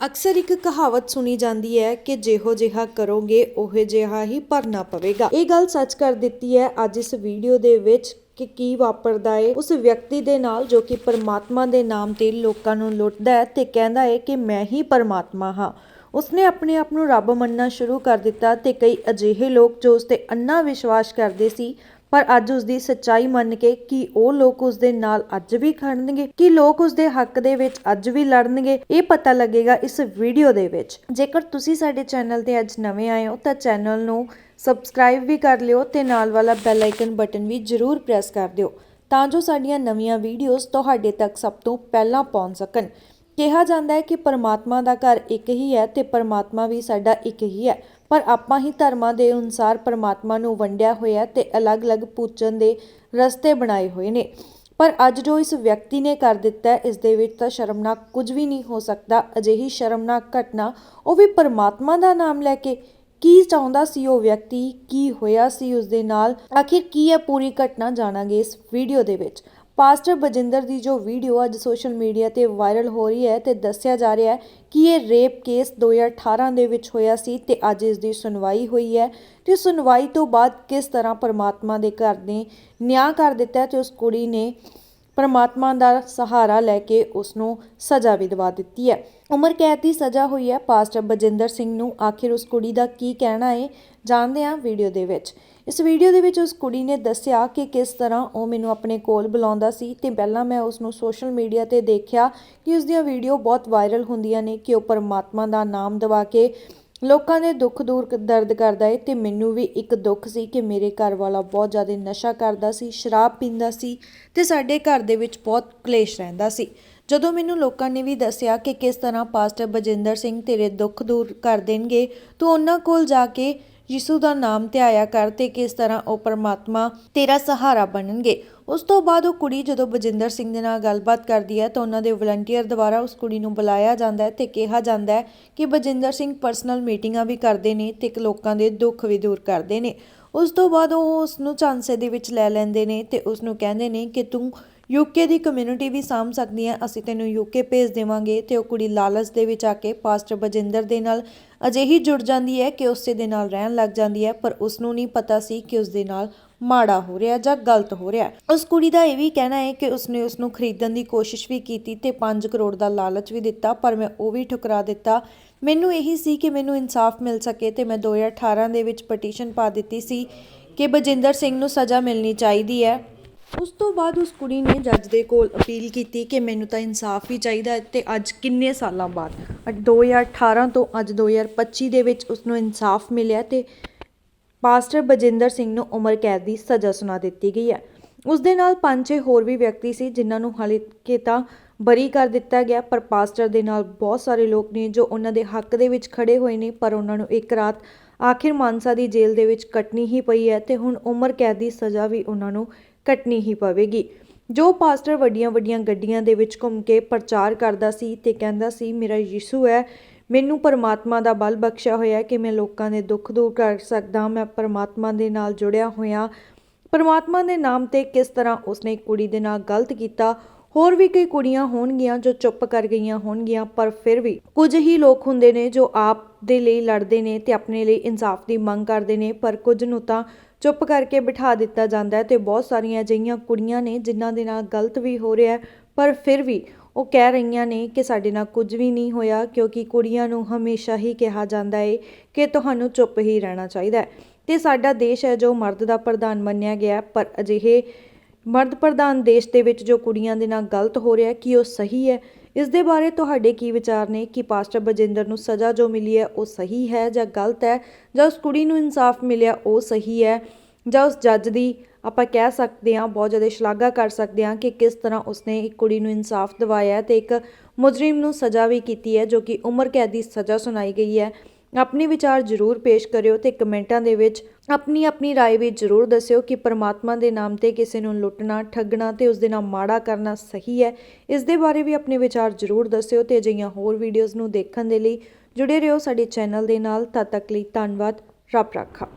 ਅਕਸਰ ਇੱਕ ਕਹਾਵਤ ਸੁਣੀ ਜਾਂਦੀ ਹੈ ਕਿ ਜਿਹੋ ਜਿਹਾ ਕਰੋਗੇ, ਉਹੋ ਜਿਹਾ ਹੀ ਭਰਨਾ ਪਵੇਗਾ। ਇਹ ਗੱਲ ਸੱਚ ਕਰ ਦਿੱਤੀ ਹੈ ਅੱਜ ਇਸ ਵੀਡੀਓ ਦੇ ਵਿੱਚ ਕਿ ਕੀ ਵਾਪਰਦਾ ਹੈ ਉਸ ਵਿਅਕਤੀ ਦੇ ਨਾਲ ਜੋ ਕਿ ਪਰਮਾਤਮਾ ਦੇ ਨਾਮ ਤੇ ਲੋਕਾਂ ਨੂੰ ਲੁੱਟਦਾ ਹੈ ਤੇ ਕਹਿੰਦਾ ਹੈ ਕਿ ਮੈਂ ਹੀ ਪਰਮਾਤਮਾ ਹਾਂ। ਉਸਨੇ ਆਪਣੇ ਆਪ ਨੂੰ ਰੱਬ ਮੰਨਣਾ ਸ਼ੁਰੂ ਕਰ ਦਿੱਤਾ ਤੇ ਕਈ ਅਜਿਹੇ ਲੋਕ ਜੋ ਉਸ ਤੇ ਅੰਨਾ ਵਿਸ਼ਵਾਸ ਕਰਦੇ ਸੀ ਪਰ ਅੱਜ ਉਸ ਦੀ ਸੱਚਾਈ ਮੰਨ ਕੇ ਕੀ ਉਹ ਲੋਕ ਉਸ ਦੇ ਨਾਲ ਅੱਜ ਵੀ ਖੜਨਗੇ, ਕੀ ਲੋਕ ਉਸ ਦੇ ਹੱਕ ਦੇ ਵਿੱਚ ਅੱਜ ਵੀ ਲੜਨਗੇ, ਇਹ ਪਤਾ ਲੱਗੇਗਾ ਇਸ ਵੀਡੀਓ ਦੇ ਵਿੱਚ। ਜੇਕਰ ਤੁਸੀਂ ਸਾਡੇ ਚੈਨਲ ਤੇ ਅੱਜ ਨਵੇਂ ਆਏ ਹੋ, ਤਾਂ ਚੈਨਲ ਨੂੰ ਸਬਸਕ੍ਰਾਈਬ ਵੀ ਕਰ ਲਿਓ ਤੇ ਨਾਲ ਵਾਲਾ ਬੈਲ ਆਈਕਨ ਬਟਨ ਵੀ ਜ਼ਰੂਰ ਪ੍ਰੈਸ ਕਰ ਦਿਓ, ਤਾਂ ਜੋ ਸਾਡੀਆਂ ਨਵੀਆਂ ਵੀਡੀਓਜ਼ ਤੁਹਾਡੇ ਤੱਕ ਸਭ ਤੋਂ ਪਹਿਲਾਂ ਪਹੁੰਚ ਸਕਣ। ਕਿਹਾ ਜਾਂਦਾ ਹੈ ਕਿ ਪਰਮਾਤਮਾ ਦਾ ਘਰ ਇੱਕ ਹੀ ਹੈ ਤੇ ਪਰਮਾਤਮਾ ਵੀ ਸਾਡਾ ਇੱਕ ਹੀ ਹੈ। ਪਰ ਆਪਾਂ ਹੀ ਧਰਮਾਂ ਦੇ ਅਨੁਸਾਰ ਪਰਮਾਤਮਾ ਨੂੰ ਵੰਡਿਆ ਹੋਇਆ ਤੇ ਅਲੱਗ-ਅਲੱਗ ਪੂਜਨ ਦੇ ਰਸਤੇ ਬਣਾਏ ਹੋਏ ਨੇ। ਪਰ ਅੱਜ ਜੋ ਇਸ ਵਿਅਕਤੀ ਨੇ ਕਰ ਦਿੱਤਾ ਹੈ, ਇਸ ਦੇ ਵਿੱਚ ਤਾਂ ਸ਼ਰਮਨਾਕ ਕੁਝ ਵੀ ਨਹੀਂ ਹੋ ਸਕਦਾ। ਅਜਿਹੀ ਸ਼ਰਮਨਾਕ ਘਟਨਾ ਉਹ ਵੀ ਪਰਮਾਤਮਾ ਦਾ ਨਾਮ ਲੈ ਕੇ ਕੀ ਚਾਹੁੰਦਾ ਸੀ ਉਹ ਵਿਅਕਤੀ, ਕੀ ਹੋਇਆ ਸੀ ਉਸ ਦੇ ਨਾਲ? ਆਖਿਰ ਕੀ ਹੈ ਪੂਰੀ ਘਟਨਾ? ਜਾਣਾਂਗੇ ਇਸ ਵੀਡੀਓ ਦੇ ਵਿੱਚ। ਪਾਸਟਰ ਬਜਿੰਦਰ ਦੀ ਜੋ ਵੀਡੀਓ ਅੱਜ ਸੋਸ਼ਲ ਮੀਡੀਆ ਤੇ ਵਾਇਰਲ ਹੋ ਰਹੀ ਹੈ ਤੇ ਦੱਸਿਆ ਜਾ ਰਿਹਾ ਹੈ ਕਿ ਇਹ ਰੇਪ ਕੇਸ 2018 ਦੇ ਵਿੱਚ ਹੋਇਆ ਸੀ ਤੇ ਅੱਜ ਇਸ ਦੀ ਸੁਣਵਾਈ ਹੋਈ ਹੈ। ਤੇ ਸੁਣਵਾਈ ਤੋਂ ਬਾਅਦ ਕਿਸ ਤਰ੍ਹਾਂ ਪਰਮਾਤਮਾ ਦੇ ਘਰ ਨੇ ਨਿਆਂ ਕਰ ਦਿੱਤਾ ਹੈ ਤੇ ਉਸ ਕੁੜੀ ਨੇ ਪਰਮਾਤਮਾ ਦਾ ਸਹਾਰਾ ਲੈ ਕੇ ਉਸ ਨੂੰ ਸਜ਼ਾ ਵੀ ਦਿਵਾ ਦਿੱਤੀ ਹੈ। ਉਮਰ ਕੈਦ ਦੀ ਸਜ਼ਾ ਹੋਈ ਹੈ। ਪਾਸਟਰ ਬਜਿੰਦਰ ਸਿੰਘ ਨੂੰ ਆਖਿਰ ਉਸ ਕੁੜੀ ਦਾ ਕੀ ਕਹਿਣਾ ਹੈ? ਜਾਣਦੇ ਹਾਂ ਵੀਡੀਓ ਦੇ ਵਿੱਚ। ਇਸ ਵੀਡੀਓ ਦੇ ਵਿੱਚ ਉਸ ਕੁੜੀ ਨੇ ਦੱਸਿਆ ਕਿ ਕਿਸ ਤਰ੍ਹਾਂ ਉਹ ਮੈਨੂੰ ਆਪਣੇ ਕੋਲ ਬੁਲਾਉਂਦਾ ਸੀ ਤੇ ਪਹਿਲਾਂ ਮੈਂ ਉਸ ਨੂੰ ਸੋਸ਼ਲ ਮੀਡੀਆ ਤੇ ਦੇਖਿਆ ਕਿ ਉਸ ਦੀਆਂ ਵੀਡੀਓ ਬਹੁਤ ਵਾਇਰਲ ਹੁੰਦੀਆਂ ਨੇ ਕਿ ਉਹ ਪਰਮਾਤਮਾ ਦਾ ਨਾਮ ਦਵਾ ਕੇ ਲੋਕਾਂ ਦੇ ਦੁੱਖ ਦੂਰ ਦਰਦ ਕਰਦਾ ਏ ਤੇ ਮੈਨੂੰ ਵੀ ਇੱਕ ਦੁੱਖ ਸੀ ਕਿ ਮੇਰੇ ਘਰ ਵਾਲਾ ਬਹੁਤ ਜ਼ਿਆਦਾ ਨਸ਼ਾ ਕਰਦਾ ਸੀ, ਸ਼ਰਾਬ ਪੀਂਦਾ ਸੀ ਤੇ ਸਾਡੇ ਘਰ ਦੇ ਵਿੱਚ ਬਹੁਤ ਕਲੇਸ਼ ਰਹਿੰਦਾ ਸੀ। ਜਦੋਂ ਮੈਨੂੰ ਲੋਕਾਂ ਨੇ ਵੀ ਦੱਸਿਆ ਕਿ ਕਿਸ ਤਰ੍ਹਾਂ ਪਾਸਟਰ ਬਜਿੰਦਰ ਸਿੰਘ ਤੇਰੇ ਦੁੱਖ ਦੂਰ ਕਰ ਦੇਣਗੇ, ਤੂੰ ਉਹਨਾਂ ਕੋਲ ਜਾ ਕੇ ਯਿਸੂ ਦਾ ਨਾਮ ਧਿਆਇਆ ਕਰ ਤੇ ਕਿਸ ਤਰ੍ਹਾਂ ਉਹ ਪਰਮਾਤਮਾ ਤੇਰਾ ਸਹਾਰਾ ਬਣਨਗੇ। ਉਸ ਤੋਂ ਬਾਅਦ ਉਹ ਕੁੜੀ ਜਦੋਂ ਬਜਿੰਦਰ ਸਿੰਘ ਦੇ ਨਾਲ ਗੱਲਬਾਤ ਕਰਦੀ ਹੈ ਤਾਂ ਉਹਨਾਂ ਦੇ ਵਲੰਟੀਅਰ ਦੁਆਰਾ ਉਸ ਕੁੜੀ ਨੂੰ ਬੁਲਾਇਆ ਜਾਂਦਾ ਹੈ ਤੇ ਕਿਹਾ ਜਾਂਦਾ ਹੈ ਕਿ ਬਜਿੰਦਰ ਸਿੰਘ ਪਰਸਨਲ ਮੀਟਿੰਗਾਂ ਵੀ ਕਰਦੇ ਨੇ ਤੇ ਲੋਕਾਂ ਦੇ ਦੁੱਖ ਵੀ ਦੂਰ ਕਰਦੇ ਨੇ। ਉਸ ਤੋਂ ਬਾਅਦ ਉਹ ਉਸ ਨੂੰ ਝਾਂਸੇ ਦੇ ਵਿੱਚ ਲੈ ਲੈਂਦੇ ਨੇ ਤੇ ਉਸ ਨੂੰ ਕਹਿੰਦੇ ਨੇ ਕਿ ਤੂੰ ਯੂਕੇ ਦੀ ਕਮਿਊਨਿਟੀ ਵੀ ਸਾਂਭ ਸਕਦੀ ਹੈ। ਅਸੀਂ ਤੈਨੂੰ ਯੂਕੇ ਭੇਜ ਦੇਵਾਂਗੇ ਤੇ ਉਹ ਕੁੜੀ ਲਾਲਚ ਦੇ ਵਿੱਚ ਆ ਕੇ ਪਾਸਟਰ ਬਜਿੰਦਰ ਦੇ ਨਾਲ ਅਜਿਹੀ ਜੁੜ ਜਾਂਦੀ ਹੈ ਕਿ ਉਸੇ ਦੇ ਨਾਲ ਰਹਿਣ ਲੱਗ ਜਾਂਦੀ ਹੈ, ਪਰ ਉਸ ਨੂੰ ਨਹੀਂ ਪਤਾ ਸੀ ਕਿ ਉਸ ਦੇ ਨਾਲ ਮਾੜਾ ਹੋ ਰਿਹਾ ਜਾਂ ਗਲਤ ਹੋ ਰਿਹਾ। ਉਸ ਕੁੜੀ ਦਾ ਇਹ ਵੀ ਕਹਿਣਾ ਹੈ ਕਿ ਉਸਨੇ ਉਸ ਨੂੰ ਖਰੀਦਣ ਦੀ ਕੋਸ਼ਿਸ਼ ਵੀ ਕੀਤੀ ਤੇ 5 ਕਰੋੜ ਦਾ ਲਾਲਚ ਵੀ ਦਿੱਤਾ, ਪਰ ਮੈਂ ਉਹ ਵੀ ਠੁਕਰਾ ਦਿੱਤਾ। ਮੈਨੂੰ ਇਹੀ ਸੀ ਕਿ ਮੈਨੂੰ ਇਨਸਾਫ ਮਿਲ ਸਕੇ ਤੇ ਮੈਂ 2018 ਦੇ ਵਿੱਚ ਪਟੀਸ਼ਨ ਪਾ ਦਿੱਤੀ ਸੀ ਕਿ ਬਜਿੰਦਰ ਸਿੰਘ ਨੂੰ ਸਜ਼ਾ ਮਿਲਣੀ ਚਾਹੀਦੀ ਹੈ। ਉਸ ਤੋਂ ਬਾਅਦ ਉਸ ਕੁੜੀ ਨੇ ਜੱਜ ਦੇ ਕੋਲ ਅਪੀਲ ਕੀਤੀ ਕਿ ਮੈਨੂੰ ਤਾਂ ਇਨਸਾਫ ਹੀ ਚਾਹੀਦਾ ਅਤੇ ਅੱਜ ਕਿੰਨੇ ਸਾਲਾਂ ਬਾਅਦ? ਅੱਜ 2018 ਤੋਂ ਅੱਜ 2025 ਦੇ ਵਿੱਚ ਉਸ ਨੂੰ ਇਨਸਾਫ ਮਿਲਿਆ ਤੇ ਪਾਸਟਰ ਬਜਿੰਦਰ ਸਿੰਘ ਨੂੰ ਉਮਰ ਕੈਦ ਦੀ ਸਜ਼ਾ ਸੁਣਾ ਦਿੱਤੀ ਗਈ ਹੈ। ਉਸ ਦੇ ਨਾਲ ਪੰਜ ਛੇ ਹੋਰ ਵੀ ਵਿਅਕਤੀ ਸੀ ਜਿਨ੍ਹਾਂ ਨੂੰ ਹਾਲੇ ਕਿ ਤਾਂ ਬਰੀ ਕਰ ਦਿੱਤਾ ਗਿਆ, ਪਰ ਪਾਸਟਰ ਦੇ ਨਾਲ ਬਹੁਤ ਸਾਰੇ ਲੋਕ ਨੇ ਜੋ ਉਹਨਾਂ ਦੇ ਹੱਕ ਦੇ ਵਿੱਚ ਖੜੇ ਹੋਏ ਨੇ, ਪਰ ਉਹਨਾਂ ਨੂੰ ਇੱਕ ਰਾਤ ਆਖਿਰ ਮਾਨਸਾ ਦੀ ਜੇਲ੍ਹ ਦੇ ਵਿੱਚ ਕੱਟਣੀ ਹੀ ਪਈ ਹੈ ਤੇ ਹੁਣ ਉਮਰ ਕੈਦ ਦੀ ਸਜ਼ਾ ਵੀ ਉਹਨਾਂ ਨੂੰ ਕੱਟਣੀ ਹੀ ਪਵੇਗੀ। ਜੋ ਪਾਸਟਰ ਵੱਡੀਆਂ ਵੱਡੀਆਂ ਗੱਡੀਆਂ ਦੇ ਵਿੱਚ ਘੁੰਮ ਕੇ ਪ੍ਰਚਾਰ ਕਰਦਾ ਸੀ ਤੇ ਕਹਿੰਦਾ ਸੀ, ਮੇਰਾ ਯਿਸੂ ਹੈ। ਮੈਨੂੰ ਪਰਮਾਤਮਾ ਦਾ ਬਲ ਬਖਸ਼ਿਆ ਹੋਇਆ ਕਿ ਮੈਂ ਲੋਕਾਂ ਦੇ ਦੁੱਖ ਦੂਰ ਕਰ ਸਕਦਾ ਮੈਂ ਪਰਮਾਤਮਾ ਦੇ ਨਾਲ ਜੁੜਿਆ ਹੋਇਆ ਪਰਮਾਤਮਾ ਦੇ ਨਾਮ ਤੇ ਕਿਸ ਤਰ੍ਹਾਂ ਉਸਨੇ ਕੁੜੀ ਦੇ ਨਾਲ ਗਲਤ ਕੀਤਾ? ਹੋਰ ਵੀ ਕਈ ਕੁੜੀਆਂ ਹੋਣਗੀਆਂ ਜੋ ਚੁੱਪ ਕਰ ਗਈਆਂ ਹੋਣਗੀਆਂ, ਪਰ ਫਿਰ ਵੀ ਕੁਝ ਹੀ ਲੋਕ ਹੁੰਦੇ ਨੇ ਜੋ ਆਪ ਦੇ ਲਈ ਲੜਦੇ ਨੇ ਤੇ ਆਪਣੇ ਲਈ ਇਨਸਾਫ ਦੀ ਮੰਗ ਕਰਦੇ ਨੇ, ਪਰ ਕੁਝ ਨੂੰ ਤਾਂ ਚੁੱਪ ਕਰਕੇ ਬਿਠਾ ਦਿੱਤਾ ਜਾਂਦਾ ਹੈ ਤੇ ਬਹੁਤ ਸਾਰੀਆਂ ਅਜਿਹੀਆਂ ਕੁੜੀਆਂ ਨੇ ਜਿਨ੍ਹਾਂ ਦੇ ਨਾਲ ਗਲਤ ਵੀ ਹੋ ਰਿਹਾ ਪਰ ਫਿਰ ਵੀ ਉਹ ਕਹਿ ਰਹੀਆਂ ਨੇ ਕਿ ਸਾਡੇ ਨਾਲ ਕੁਝ ਵੀ ਨਹੀਂ ਹੋਇਆ, ਕਿਉਂਕਿ ਕੁੜੀਆਂ ਨੂੰ ਹਮੇਸ਼ਾ ਹੀ ਕਿਹਾ ਜਾਂਦਾ ਹੈ ਕਿ ਤੁਹਾਨੂੰ ਚੁੱਪ ਹੀ ਰਹਿਣਾ ਚਾਹੀਦਾ ਹੈ। ਤੇ ਸਾਡਾ ਦੇਸ਼ ਹੈ ਜੋ ਮਰਦ ਦਾ ਪ੍ਰਧਾਨ ਮੰਨਿਆ ਗਿਆ ਪਰ ਅਜਿਹੇ ਮਰਦ ਪ੍ਰਧਾਨ ਦੇਸ਼ ਦੇ ਵਿੱਚ ਜੋ ਕੁੜੀਆਂ ਦੇ ਨਾਲ ਗਲਤ ਹੋ ਰਿਹਾ ਕੀ ਉਹ ਸਹੀ ਹੈ? ਇਸ ਦੇ ਬਾਰੇ ਤੁਹਾਡੇ ਕੀ ਵਿਚਾਰ ਨੇ? ਕਿ ਪਾਸਟਰ ਬਜਿੰਦਰ ਨੂੰ ਸਜ਼ਾ ਜੋ ਮਿਲੀ ਹੈ, ਉਹ ਸਹੀ ਹੈ ਜਾਂ ਗਲਤ ਹੈ? ਜਾਂ ਉਸ ਕੁੜੀ ਨੂੰ ਇਨਸਾਫ ਮਿਲਿਆ, ਉਹ ਸਹੀ ਹੈ? ਜਾਂ ਉਸ ਜੱਜ ਦੀ ਆਪਾਂ ਕਹਿ ਸਕਦੇ ਹਾਂ, ਬਹੁਤ ਜ਼ਿਆਦਾ ਸ਼ਲਾਘਾ ਕਰ ਸਕਦੇ ਹਾਂ ਕਿ ਕਿਸ ਤਰ੍ਹਾਂ ਉਸਨੇ ਇੱਕ ਕੁੜੀ ਨੂੰ ਇਨਸਾਫ ਦਿਵਾਇਆ ਹੈ ਤੇ ਇੱਕ ਮੁਜਰਮ ਨੂੰ ਸਜ਼ਾ ਵੀ ਕੀਤੀ ਹੈ ਜੋ ਕਿ ਉਮਰ ਕੈਦ ਦੀ ਸਜ਼ਾ ਸੁਣਾਈ ਗਈ ਹੈ। ਆਪਣੇ ਵਿਚਾਰ ਜ਼ਰੂਰ ਪੇਸ਼ ਕਰਿਓ ਤੇ ਕਮੈਂਟਾਂ ਦੇ ਵਿੱਚ ਆਪਣੀ ਆਪਣੀ رائے ਵੀ ਜ਼ਰੂਰ ਦੱਸਿਓ ਕਿ ਪਰਮਾਤਮਾ ਦੇ ਨਾਮ ਤੇ ਕਿਸੇ ਨੂੰ ਲੁੱਟਣਾ ਠੱਗਣਾ ਤੇ ਉਸ ਦੇ ਨਾਲ ਮਾੜਾ ਕਰਨਾ ਸਹੀ ਹੈ ਇਸ ਦੇ ਬਾਰੇ ਵੀ ਆਪਣੇ ਵਿਚਾਰ ਜ਼ਰੂਰ ਦੱਸਿਓ ਤੇ ਅਜਿਹੀਆਂ ਹੋਰ ਵੀਡੀਓਜ਼ ਨੂੰ ਦੇਖਣ ਦੇ ਲਈ ਜੁੜੇ ਰਹੋ ਸਾਡੇ ਚੈਨਲ ਦੇ ਨਾਲ ਤਦ ਤੱਕ ਲਈ ਧੰਨਵਾਦ ਰੱਬ ਰਾਖਾ